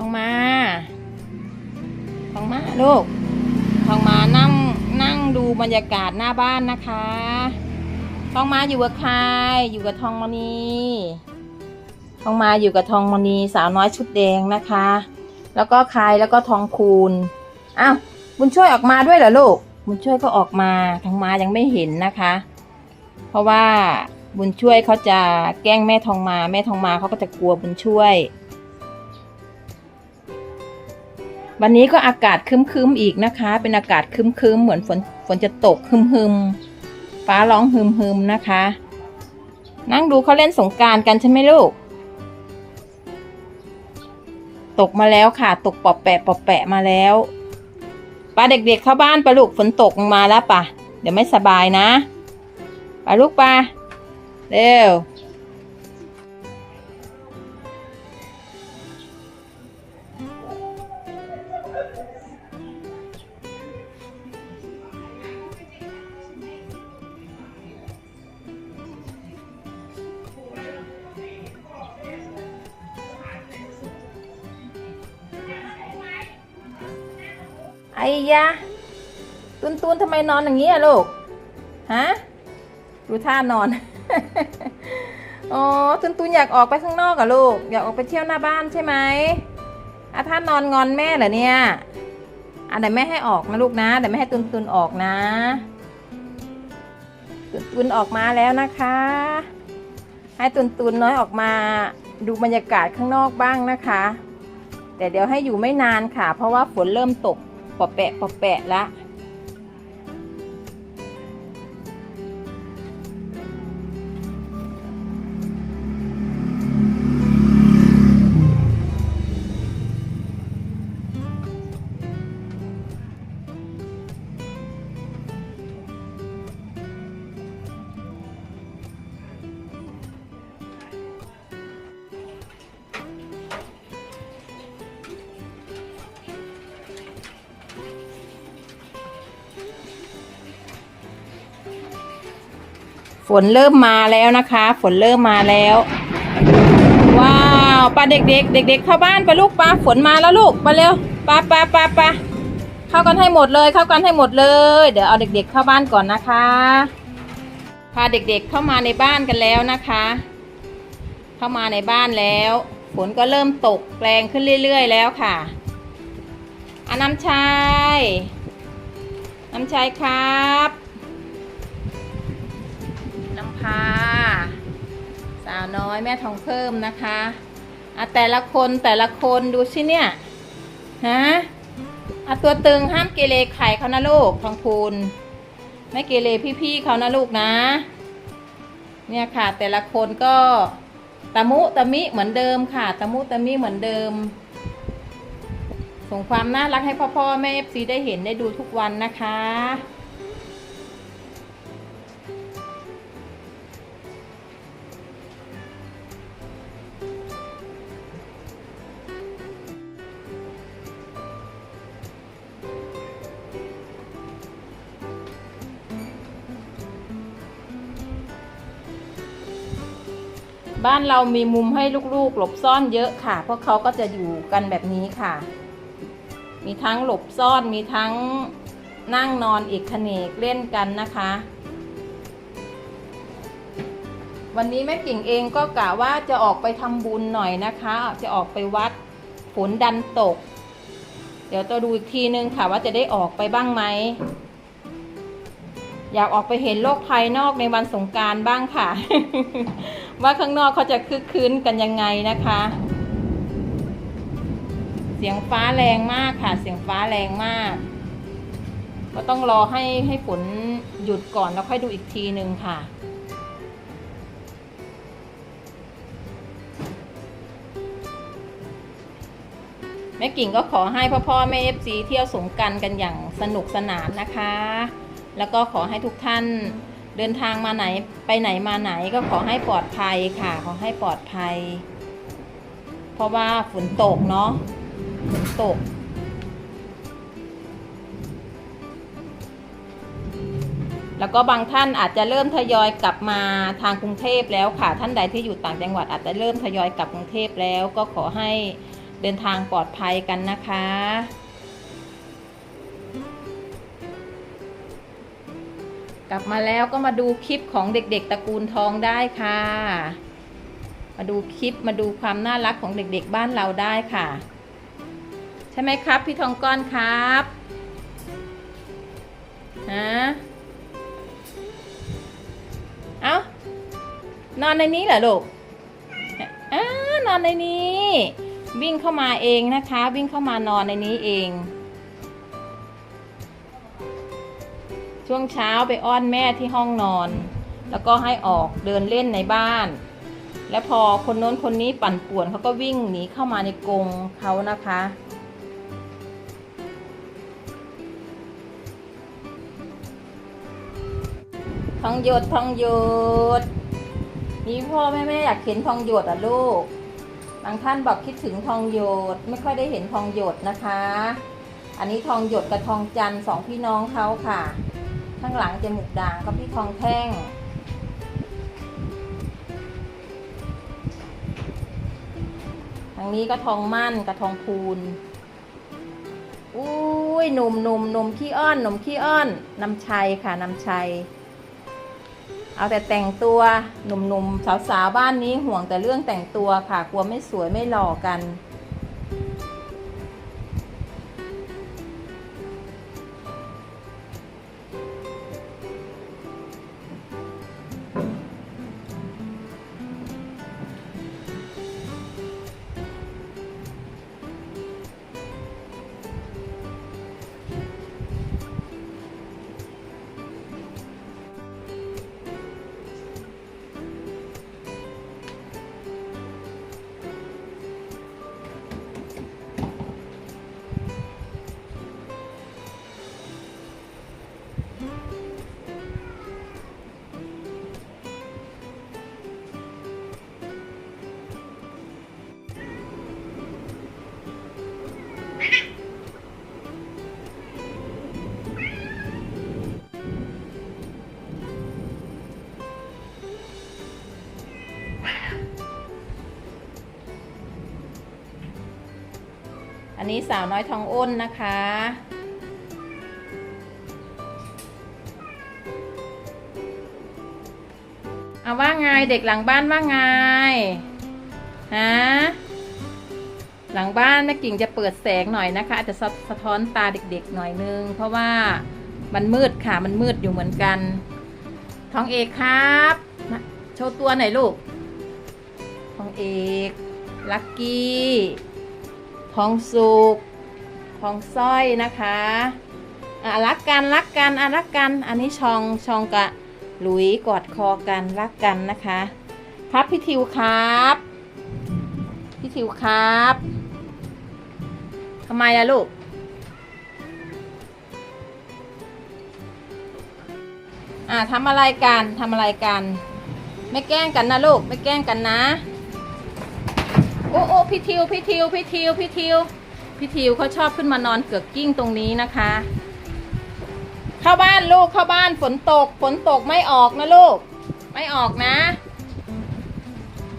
ทองมาทองมาลูกทองมานั่งนั่งดูบรรยากาศหน้าบ้านนะคะทองมาอยู่กับใครอยู่กับทองมณีทองมาอยู่กับทองมณีสาวน้อยชุดแดงนะคะ แล้วก็ใครแล้วก็ทองคูณอ้าวบุญช่วยออกมาด้วยเหรอลูกบุญช่วยก็ออกมาทองมายังไม่เห็นนะคะ เพราะว่าบุญช่วยเขาจะแกล้งแม่ทองมา แม่ทองมาเขาก็จะกลัวบุญช่วย วันนี้ก็อากาศคึ้มๆอีกนะคะ เป็นอากาศคึ้มๆเหมือนฝนฝนจะตกฮึมๆฟ้าร้องฮึมๆนะคะ นั่งดูเขาเล่นสงการกันใช่ไหมลูก ตกมาแล้วค่ะ ตกปอบแปะปอบแปะมาแล้วปาเด็กๆเข้าบ้านปะลูกฝนตกมาแล้วปะเดี๋ยวไม่สบายนะปะลูกปะเร็ว ไอ้ยะตุนตุนทำไมนอนอย่างนี้อะลูก ฮะ ดูท่านอน อ๋อ ตุนตุนอยากออกไปข้างนอกอะลูก อยากออกไปเที่ยวหน้าบ้านใช่ไหมอะท่านนอนงอนแม่เหรอเนี่ยอะเดี๋ยวแม่ให้ออกนะลูกนะเดี๋ยวแม่ให้ตุนตุนออกนะ ตุนตุนออกมาแล้วนะคะ ให้ตุนตุนน้อยออกมาดูบรรยากาศข้างนอกบ้างนะคะ แต่เดี๋ยวให้อยู่ไม่นานค่ะ เพราะว่าฝนเริ่มตก ปอแปะปอแปะละ ฝนเริ่มมาแล้วนะคะ ฝนเริ่มมาแล้ว ว้าวปลาเด็กๆ เด็ก ๆ เข้าบ้านไปลูกปลาฝนมาแล้วลูกมาเร็วปลาปลาปลาปลาเข้ากันให้หมดเลย เข้ากันให้หมดเลย เดี๋ยวเอาเด็ก ๆ เข้าบ้านก่อนนะคะ พาเด็กๆเข้ามาในบ้านกันแล้วนะคะ เข้ามาในบ้านแล้ว ฝนก็เริ่มตกแรงขึ้นเรื่อย ๆ แล้วค่ะอาน้ำชายน้ำชายครับ น้อยแม่ทองเพิ่มนะคะอะแต่ละคนแต่ละคนดูสิเนี่ยฮะอะตัวตึงห้ามเกเรไข่เขานะลูกทองพูนไม่เกเรพี่ๆเขานะลูกนะ เนี่ยค่ะ แต่ละคนก็ตะมุตะมิเหมือนเดิมค่ะตะมุตะมิเหมือนเดิม ส่งความน่ารักให้พ่อพ่อๆแม่เอฟซีได้เห็นได้ดูทุกวันนะคะ บ้านเรามีมุมให้ลูกๆ หลบซ่อนเยอะค่ะ เพราะเขาก็จะอยู่กันแบบนี้ค่ะ มีทั้งหลบซ่อนมีทั้งนั่งนอนอีกขเนกเล่นกันนะคะ วันนี้แม่กิ่งเองก็กะว่าจะออกไปทำบุญหน่อยนะคะ จะออกไปวัดฝนดันตก เดี๋ยวจะดูอีกทีนึงค่ะว่าจะได้ออกไปบ้างไหม อยากออกไปเห็นโลกภายนอกในวันสงการบ้างค่ะ ว่าข้างนอกเขาจะคึกคืนกันยังไงนะคะ เสียงฟ้าแรงมากค่ะ เสียงฟ้าแรงมาก ก็ต้องรอให้ให้ฝนหยุดก่อนแล้วค่อยดูอีกทีหนึ่งค่ะแม่กิ่งก็ขอให้พ่อพ่อแม่เอฟซีเที่ยวสงกรารกันอย่างสนุกสนานนะคะ แล้วก็ขอให้ทุกท่าน เดินทางมาไหนไปไหนมาไหนก็ขอให้ปลอดภัยค่ะ ขอให้ปลอดภัย เพราะว่าฝนตกเนาะฝนตก แล้วก็บางท่านอาจจะเริ่มทยอยกลับมาทางกรุงเทพแล้วค่ะ ท่านใดที่อยู่ต่างจังหวัดอาจจะเริ่มทยอยกลับกรุงเทพแล้ว ก็ขอให้เดินทางปลอดภัยกันนะคะ กลับมาแล้วก็มาดูคลิปของเด็กๆตระกูลทองได้ค่ะ มาดูคลิปมาดูความน่ารักของเด็กๆบ้านเราได้ค่ะ ใช่ไหมครับพี่ทองก้อนครับฮะเอานอนในนี้เหรอลูกอ้านอนในนี้ วิ่งเข้ามาเองนะคะ วิ่งเข้ามานอนในนี้เอง ช่วงเช้าไปอ้อนแม่ที่ห้องนอน แล้วก็ให้ออกเดินเล่นในบ้าน แล้วพอคนโน้นคนนี้ปั่นป่วนเขาก็วิ่งหนีเข้ามาในกรงเขานะคะ ทองหยดทองหยดมีพ่อแม่แม่อยากเห็นทองหยดอะลูกบางท่านบอกคิดถึงทองหยดไม่ค่อยได้เห็นทองหยดนะคะ อันนี้ทองหยดกับทองจันทร์สองพี่น้องเขาค่ะ ข้างหลังจมูกด่างกับพี่ทองแท่ง ทางนี้ก็ทองมั่นกับทองพูนอุ้ยหนุ่มหนุ่มหนุ่มขี้อ้อนหนุ่มขี้อ้อนนำชัยค่ะนำชัย เอาแต่แต่งตัวหนุ่มๆสาวๆบ้านนี้ห่วงแต่เรื่องแต่งตัวค่ะ กลัวไม่สวยไม่หล่อกัน นี้สาวน้อยทองอ้นนะคะ เอาว่าไงเด็กหลังบ้านว่าไงฮะหลังบ้านแม่กิ่งจะเปิดแสงหน่อยนะคะ อาจจะสะสะท้อนตาเด็กๆหน่อยนึง เพราะว่ามันมืดค่ะมันมืดอยู่เหมือนกันทองเอกครับโชว์ตัวหน่อยลูกทองเอก ลักกี้ ทองสุกทองสร้อยนะคะอะรักกันรักกันอะรักกัน อันนี้ชองชองกะหลุยกอดคอกันรักกันนะคะครับพี่ทิวครับพี่ทิวครับทำไมล่ะลูกอ่าทำอะไรกันทำอะไรกัน ไม่แกล้งกันนะลูก ไม่แกล้งกันนะ อ้โอ้พี่ทิวพี่ทิวพี่ทิวพี่ทิวพี่ทิวเขาชอบขึ้นมานอนเกือกกิ้งตรงนี้นะคะ เข้าบ้านลูกเข้าบ้านฝนตกฝนตกไม่ออกนะลูก ไม่ออกนะ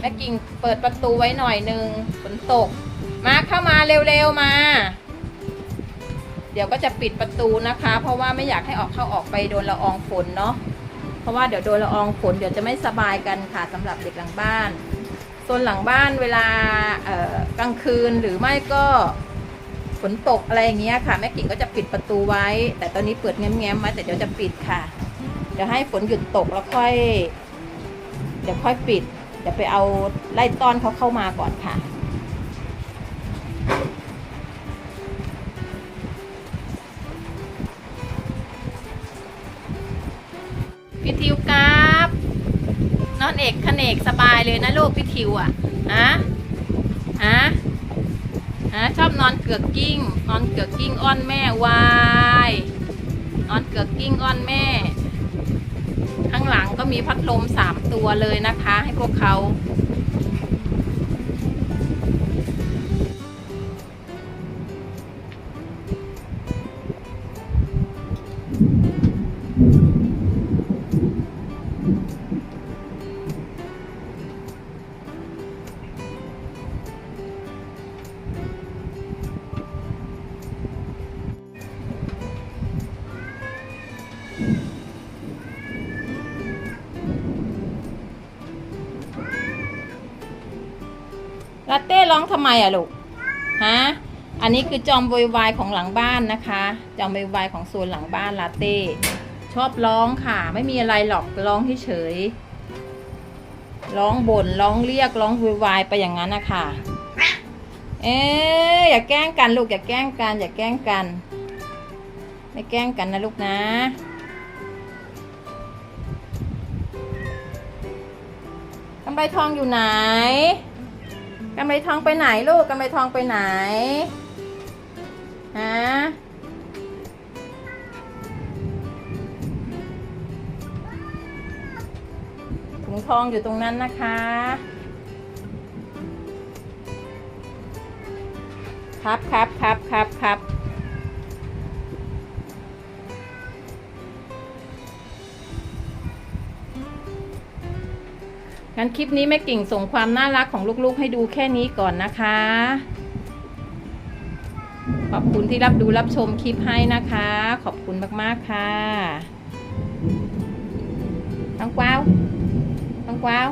แม่กิ่งเปิดประตูไว้หน่อยนึงฝนตก มาเข้ามาเร็วๆมา เดี๋ยวก็จะปิดประตูนะคะ เพราะว่าไม่อยากให้ออกเข้าออกไปโดนละอองฝนเนาะเพราะว่าเดี๋ยวโดนละอองฝนเดี๋ยวจะไม่สบายกันค่ะสำหรับเด็กหลังบ้าน โซนหลังบ้านเวลากลางคืนหรือไม่ก็ฝนตกอะไรอย่างเงี้ยค่ะแม่กิ่งก็จะปิดประตูไว้ แต่ตอนนี้เปิดแง้มๆไว้แต่เดี๋ยวจะปิดค่ะเดี๋ยวให้ฝนหยุดตกแล้วค่อย เดี๋ยวค่อยปิดเดี๋ยวไปเอาไล่ต้อนเขาเข้ามาก่อนค่ะ อนเอกขนเอกสบายเลยนะลูกพี่ทิวอะฮะฮะฮะชอบนอนเกือกกิ้ง นอนเกือกกิ้งอ้อนแม่วายนอนเกือกกิ้งอ้อนแม่ ข้างหลังก็มีพัดลมสามตัวเลยนะคะ ให้พวกเขา ลาเต้ร้องทำไมอะลูก ฮะ อันนี้คือจอมโวยวายของหลังบ้านนะคะ จอมโวยวายของโซนหลังบ้านลาเต้ ชอบร้องค่ะ ไม่มีอะไรหรอกร้องเฉยร้องบ่นร้องเรียกร้องโวยวายไปอย่างนั้นนะคะเอ๊ะอย่าแกล้งกันลูกอย่าแกล้งกันอย่าแกล้งกัน ไม่แกล้งกันนะลูกนะ กำไรทองอยู่ไหน กำไรทองไปไหนลูกกำไรทองไปไหนฮะถุงทองอยู่ตรงนั้นนะคะ ครับครับครับครับครับ งั้นคลิปนี้แม่กิ่งส่งความน่ารักของลูกๆ ให้ดูแค่นี้ก่อนนะคะ ขอบคุณที่รับดูรับชมคลิปให้นะคะ ขอบคุณมากๆค่ะน้องกวาวน้องกวาว